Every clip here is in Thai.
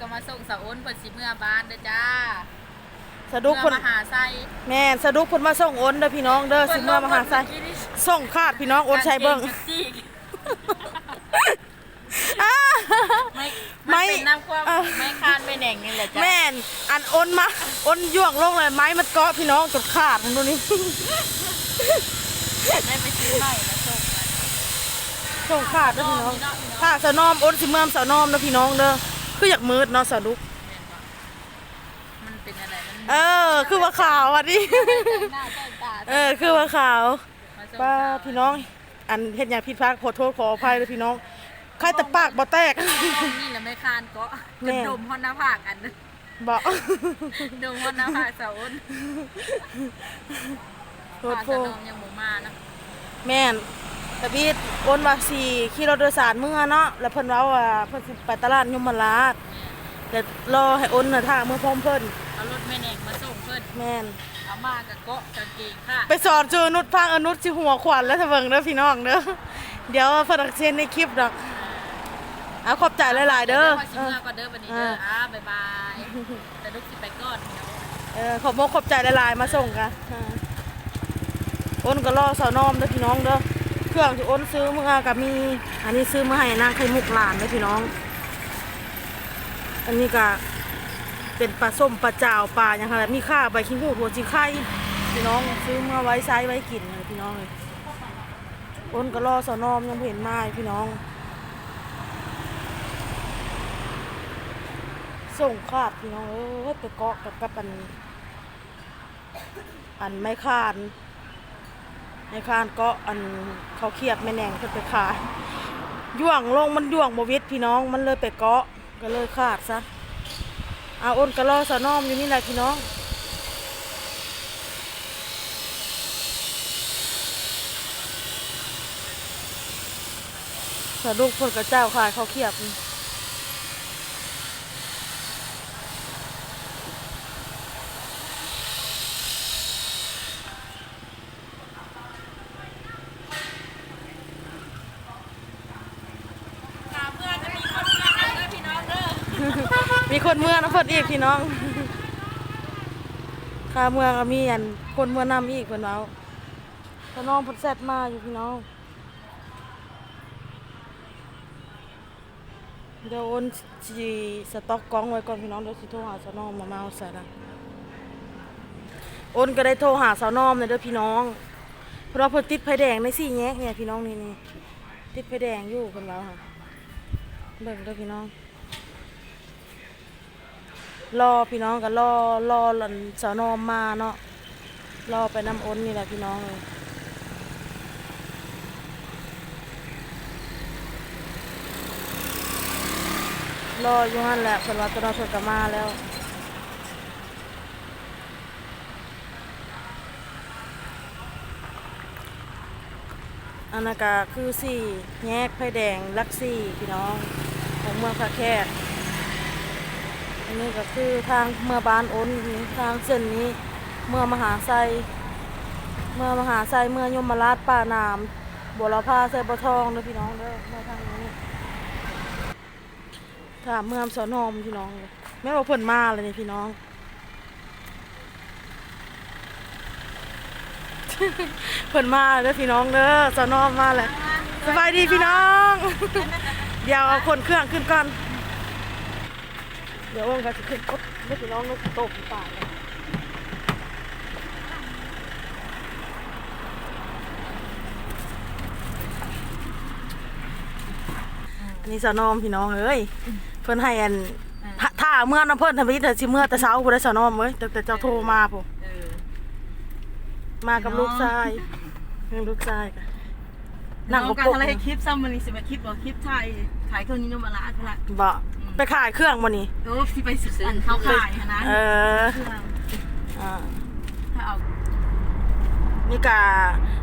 ก็มาส่งสาวอ้นเปิดสิเมื่อบ้านเด้อจ้าสะดุกเมื่เพิ่อนมาหาไส้แม่นสะดุกเพิ่นมาส่งโอนเด้อพี่น้องเด้อสิเมื่อมาหาไสส่งคาดพี่น้องโอนใช้เบิ่งกางกจี้อ้าไม่ไม่ไม่เป็นน้ำความเออไม่คานไม่แหน่งนี่แหละจ้าแม่นอันโอนมาโอนย่วงลงเลยไม้มันเกาะพี่น้องจนขาดมึงดูนี่ได้ไปซื้อใหม่แล้วส่งมาส่งขาดเด้อพี่น้องพี่น้องพี่น้องถ้าสะนอมโอนสิเมื่อมสะนอมเด้อพี่น้องเด้อ คืออยากมืดเนาะสะดุก มันเป็นอะไรมันเออ คือว่าขาวอะดิหน้าใกล้ตาเออ คือว่าขาวมาส่งป้าข่าวพี่น้อง อันเฮ็ดหยังผิดพลาดขอโทษขออภัยเลยพี่น้องใครแต่ปากบ่แตก นี่แหละไม่คานก็แม่จะดมฮอนหน้าผากอันนึงบ่ดมฮอนหน้าผากสาวอ้นโทษผากโทสะษนมยังหมูมานะแม่น แต่พี่โอนว่าสี่ขี่รถโดยสารเมื่อเนาะแล้วเพิ่นเว้าว่าเพิ่นสิไปตลาดยมราชเดี๋ยวรอให้โอนน่ะทางเมื่อพร้อมเพิ่นเอารถแม่แหน่งมาส่งเพื่อนแม่นเอามากับเกาะกางเกงค่ะไปสอนจูนุชพังอนุชสิหัวขวัญแล้วถ้าเบิ่งเด้อพี่น้องเด้อเดี๋ยวเพิ่นเอาเซ็นในคลิปดอกเอาขอบใจหลายๆเด้อเดี๋ยวพอสิเมื่อก่อนเด้อวันนี้เด้ออ่าบ๊ายบายแต่ลูกสิไปก่อนพี่น้องเออขอบมกขอบใจหลายๆมาส่งกันอ่าโอนก็รอสาวนอมเด้อพี่น้องเด้อ เครื่องที่โอนซื้อมากับมี อันนี้ซื้อมาให้นางไข่มุกหลานเด้อพี่น้อง อันนี้ก็เป็นปลาส้มปลาจ่าวปลาอย่างไรมีข้าใบขี้หูหัวจีไข่พี่น้องซื้อมาไว้ใช้ไว้กินเลยพี่น้องเลยโอนก็รอสาวนอมยังเห็นมาพี่น้อง ส่งขาดพี่น้องเอ้ยไปเกาะกับกับอัน อันไม่คาน ไม่คานกาะอันเขาเครียบไม่แนงเพิ่นไปขายย่วงลงมันย่วงบวิดพี่น้องมันเลยไปเกาะก็เลยขาดซะเอาอ้นกระลอสะน้อมอยู่นี่แหละพี่น้องสะดุกเพิ่นกระเจ้าขายเขาเคียบนี่ ค่ะเมื่อจะมีคนเมื่อกันเด้อพี่น้องเด้อ มีคน เมืองนะเพิ่นอีกพี่น้องค่าเมืองก็มีอันคนเมืองนำอีกเพิ่นเอาพี่น้องเพิ่นแซดมาอยู่พี่น้องเดี๋ยวโอนสิสต็อกกล้องไว้ก่อนพี่น้องเดี๋ยวสิโทรหาสาวนอมมาเมาใส่ละโอนก็ได้โทรหาสาวนอมเลยเด้อพี่น้อง เพราะเพิ่นติดไฟแดงในสี่แยกเนี่ยพี่น้องนี่นี่ติดไฟแดงอยู่เพิ่นว่าค่ะเบิ่งเด้อพี่น้อง รอพี่น้องก็รอรอหลันสาวนอมมาเนาะรอไปน้ำอ้นนี่แหละพี่น้องเลยรออยู่นั่นแหละเพิ่นว่าตอนนั้นเพิ่นก็มาแล้วอันนั้นก็คือสี่แยกไฟแดงลักซี่พี่น้องของเมืองพระแคก อันนี้ก็คือทางเมื่อบ้านโอนนี่ทางเส้นนี้ เมื่อมหาไซเมื่อมหาไซเมื่อยมราชป่านามบัวลพาใส่บัวทองเด้อพี่น้องเด้อเมื่อทางนี้ถามเมื่อสอนอมพี่น้องเลยแม่บอกเพิ่นมาเลยนี่พี่น้องเพิ่นมาเด้อพี่น้องเด้อสอนอมมาเลยสบายดีพี่น้อง เดี๋ยวเอาคนเครื่องขึ้นก่อน เดี๋ยวอ้นก็จะขึ้นรถไม่ถึงน้องนกตกป่าเลยอันนี้สาวนอมพี่น้องเอ้ยเพิ่นให้อันถ้าถ้าเมื่อน้ำเพิ่นทำวิแต่สิเมื่อแต่เช้าผู้ได้สาวนอมเอ้ยแต่แต่เจ้าโทรมาผู้เออมากับลูกชายลูกชายกันนั่งน้กองบกันกบอะไรคลิปซ้ำมันนี่สิมาคลิปบอกคลิปไทยขายเครื่องนี้นมาละทุละบ่ ไปขายเครื่องมานี่โอ้ที่ไปซื้ออันเขาขายนะเออเครื่องอ่า ถ้าเอานี่กา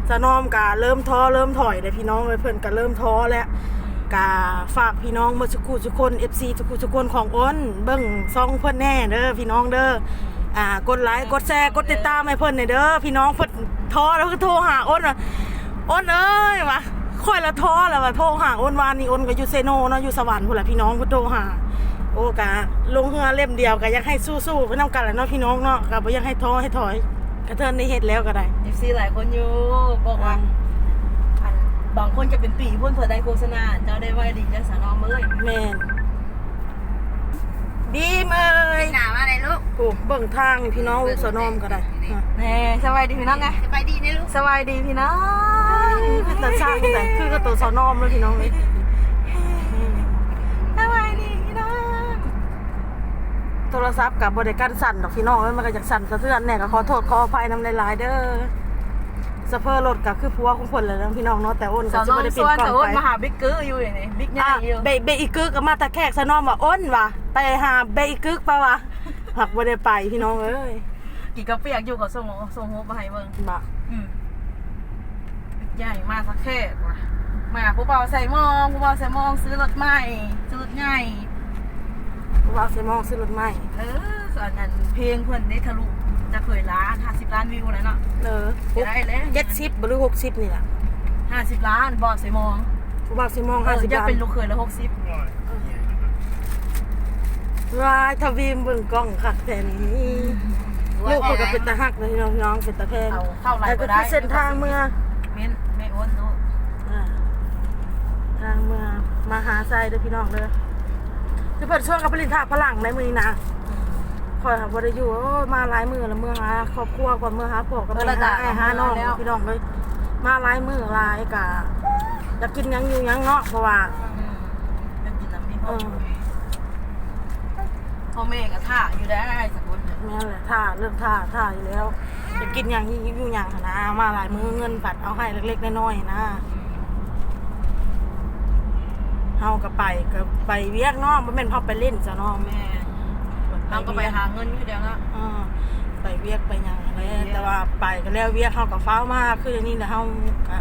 สะนอมกาเริ่มท้อเริ่มถอยเลยพี่น้องเลยเพิ่นก็เริ่มท้อแล้วกาฝากพี่น้องเมื่อสักครู่ทุกคน FC ทุกครู่ทุกคนของอ้นเบิ่งซองเพิ่นแน่เด้อพี่น้องเด้ออ่ากดไลค์กดแชร์กดติดตามให้เพิ่นหน่อยเด้อพี่น้องเพิ่นท้อแล้วก็โทรหาอ้นว่าอ้นเอ้ยวะค่อยละท้อแล้วว่าโทรหาอ้นวานนี่อ้นก็อยู่เซโนเนาะอยู่สวรรค์พุ่นล่ะพี่น้องเพิ่นโทรหา โอ้กะลงเรือเล่มเดียวก็ยังให้สู้ๆไปนํกันแหละเนาะพี่น้องเนาะก็บ่ยังให้ท้อให้ถอยกระเทินได้เฮ็ดแล้วก็ได้เอฟซีหลายคนอยู่บอกว่าอันบางคนจะเป็นปีพุ่นเผื่อได้โฆษณาเจ้าได้ไว้ดีได้สานอมเอ้ยแม่นดีเมยหนามาไหนลูกโอ้เบิ่งทางนี่พี่น้องลูกสนอมก็ได้อะแน่สบายดีพี่น้องไงสบายดีนะลูกสบายดีพี่น้องคือแต่ช่างแต่คือกับตัวสนอมเลยพี่น้องเลย ทรศัพท์กับบริการสั่นดอกพี่น้องเอ้ยมันก็จากสั่นสะเทือนแน่ก็ขอโทษขออภัยนำหลายๆเด้อสะเพอรถก็คือผัวของคนเลยนะพี่น้องเนาะแต่อ้นสาก็วจะน้องไม่ได้ส่ปิดวนกล้อสางวไปมาหาบิ๊กเกอร์อยู่นี่บิ๊กใหญ่อะอยู่เบเบอีกึกก็มาตะแคกสะนอมว่าอ้นว่ะไปหาเบอีกึกปะวะหักบ่ได้ไปพี่น้องเอ้ยกี่กระเปียกอยู่กับส่งส่งโฮมาให้เบิ่งบ่อืมบิ๊กใหญ่มากสักแค่ว่ะมาผู้เบาใส่หมองผู้เบาใส่หมองซื้อรถใหม่ซื้อรถใหญ่ ว่าสิมองซื้อรถใหม่เออส่วนนั้นเพลงเพื่อนได้ทะลุจะเคยล้านห้าสิบล้านวิวแล้วเนาะเออได้แล้วเจ็ดสิบหรือหกสิบนี่แหละห้าสิบล้านบอสใส่หมองผู้บ่าวสิมองเอห้าอสิบจะล้านเป็นลูกเคยแล้วหกสิบวายทวีมเบิ่งกล้องคักแต่นี้ลูกเขาก็เป็นตาหักเลยพี่น้องพี่น้องเป็นตาแพงเอาเข้าไหลแต่ก็ก็ได้คือเส้นทางเมื่อเม้นไม่โอนเนาะอ่าทางเมื่อมาหาไซเด้อพี่น้องเด้อ คือเพิ่นช่วงกับผลิตาพลังในมือนี้นะคอยหาบ่ได้อยู่โอ้ยมาหลายมือแล้วเมื่อหาครอบครัวก่อนเมื่อหาพ่อกับแม่หาไอ้หาน้องพี่น้องเลยมาหลายมือหลายกะอยากกินหยังอยู่หยังเนาะเพราะว่าอืมเป็นกินน้ำนี่พ่อเออพ่อแม่ก็ท่าอยู่ได้สักคนหนึ่งแม่นแหละท่าเรื่องท่าท่าอยู่แล้วจะกินอย่างนี้อยู่อย่างหั้นนะมาหลายมือเงินปัดเอาให้เล็กๆน้อยๆนะ เฮาก็ไปก็ไปเวียกเนาะบ่แม่นเฮาไปเล่นซะเนาะแม่เราก็ไปหาเงินอยู่เดียวนะ อ่าไปเวียกไปหยังแหละแต่ว่าไปก็แล้วเวียกเฮาก็ฟ้าวมากคืออย่างนี้แหละเฮาก็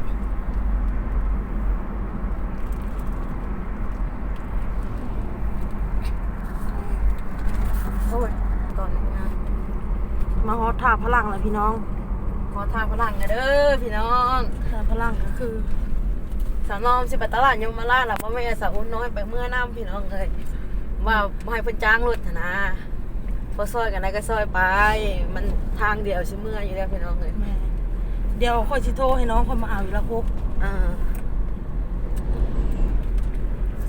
โอ้ยตอนนี้นะมาฮอดท่าพลังเลยพี่น้องขอทางพลังกันเด้อพี่น้องท่าพลังก็คือ สาวน้องสิไปตลาดยมมาราชล่ะพ่อแม่สาวอุ้นน้อยไปเมื่อน้ำพี่น้องเลยว่าบ่ให้เพิ่นจ้างรถหั้นนะพอซอยกันได้ก็ซอยไป มันทางเดียวสิเมื่ออยู่แล้วพี่น้องเลยแม่เดี๋ยวค่อยสิโทรให้น้องเพิ่นมาเอาอยู่ละคุกอ่า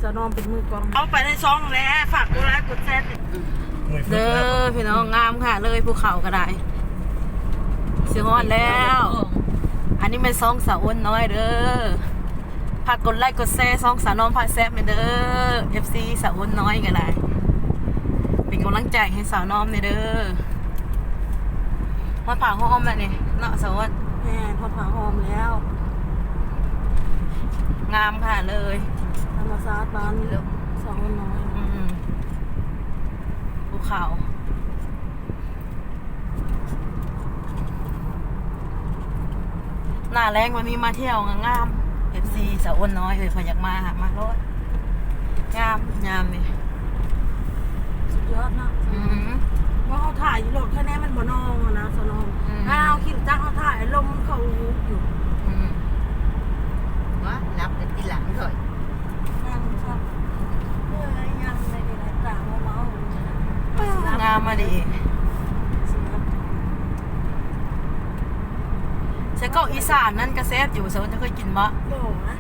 สนอมเป็นมือกลองเอาไปในซองแล้วฝากกดไลค์กดแชร์เด้อพี่น้องงามค่ะ เลยภูเขาก็ได้สิฮอดแล้ว อันนี้เป็นซองสาวอ้วนน้อยเด้อ ฝากกดไลค์กดแชร์ซองสาวน้องพาแซ่บไปเด้อ FC สาวอ้วนน้อยก็ได้ เป็นกำลังใจให้สาวน้อมเด้อมาผ่าห้อมแล้วนี่เนาะสาวอ้วนแม่พอผ่าหอมแล้ว งามค่ะเลยธรรมศาสตร์บ้านสองคนน้อยอืมภูเขาหน้าแรงวันนี้มาเที่ยวงามเอฟซีสาวอ้วนน้อยเลยพอยากมาหามารถงามงามนี่สุดยอดนะอืมว่าเขาถ่ายอยู่โหลดแค่นี้มันบ่นองอะนะสนอง อืม ถ้าเอาคิดจ้างเขาถ่ายลมเขาอยู่ อืม วะนับเป็นทีหลังเถอะ ยังชอบเฮ้ยยังในในต่างเมาเมางามมาดิใช้เก้าอี สานนั่นกระแซบอยู่สาวอ้วนจะเคยกินมะโบ่นะ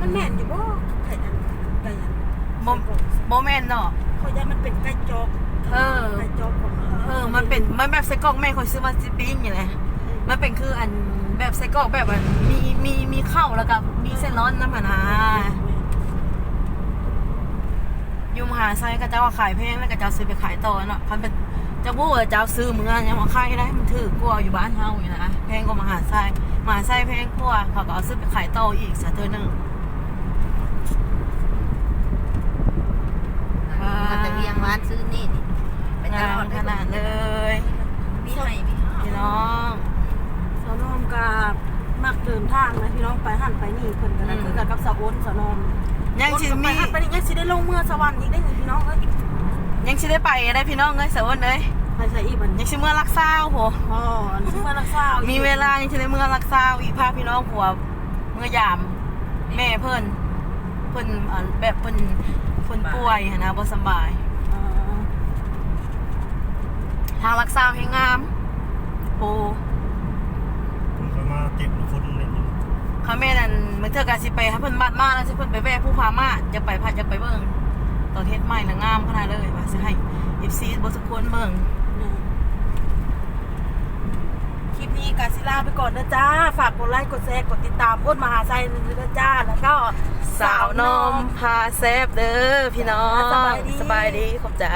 มันแม่นอยู่บ่ไก่ยันไก่ยันโมโมเมนต์เนาะเขายันมันเป็นไก่จอกเออไก่จอกของเออ มันเป็นมันแบบไส้กรอกแม่เขาซื้อมาซิปิ้งอยู่เลยมันเป็นคืออันแบบไส้กรอกแบบอันมีมีมีข้าวแล้วก็มีเส้นร้อนน้ำมันนะอยูมหาไซก็เจ้าว่าขายแพงแล้วก็เจ้าซื้อไปขายต่อเนาะคันเป็นเจ้าบู้กับเจ้าซื้อเมือยังมาขายได้มันถือกลัวาอยู่บ้านเฮาอยู่นะแพงกว่ามหาไซมหาไซแพงกว่าเขาก็เอาซื้อไปขายต่ออีกสักเท่านึงมันจะเวียงวานซื้อนี่นี่ไปตงาลอมดขนาดเลยมีให้มีให้พี่น้องสนอมกับมักเดินทางนะพี่น้องไปหันไปนี่เพิ่นก็ได้คือกันกับสาวอ้นสนอมยังสิไปมีหันไปนี่ยังสิได้ลงเมื่อสวรรค์อีกได้ไงพี่น้องเอ้ย ยังสิได้ไปได้พี่น้องเอ้ยสวัสดีเลยไปใส่อีบันยังสิเมื่อรักษาโหอ๋อนี่เมื่อรักษามีมีเวลายังสิได้เมื่อรักษาอีกพาพี่น้องผัวเมื่อยาม แม่เพิ่นเพิ่นอ่าแบบเพิ่นคนป่วยหั้นนะบ่สำบายอ๋อทางรักษาให้งามโอ้มันก็มาเต็มคนเล่นอยู่ข้าแม่นั่นมื้อเทื่อกะสิไปให้เพิ่นบ้านมาแล้วสิเพิ่นไปแวะผู้พามาจะไปพัดจะไปเบิ่ง ตอนเฮ็ดใหม่น่ะงามขนาดเลยว่าสิให้ FC บ่ทุกคนเบิ่งคลิปนี้กาซิลาไปก่อนนะจ้า ฝากกดไลค์กดแชร์กดติดตามอ้นมหาไซเลยนะจ้า แล้วก็สาวนมพาแซบเด้อพี่น้อง สบายดีสบายดีขอบใจ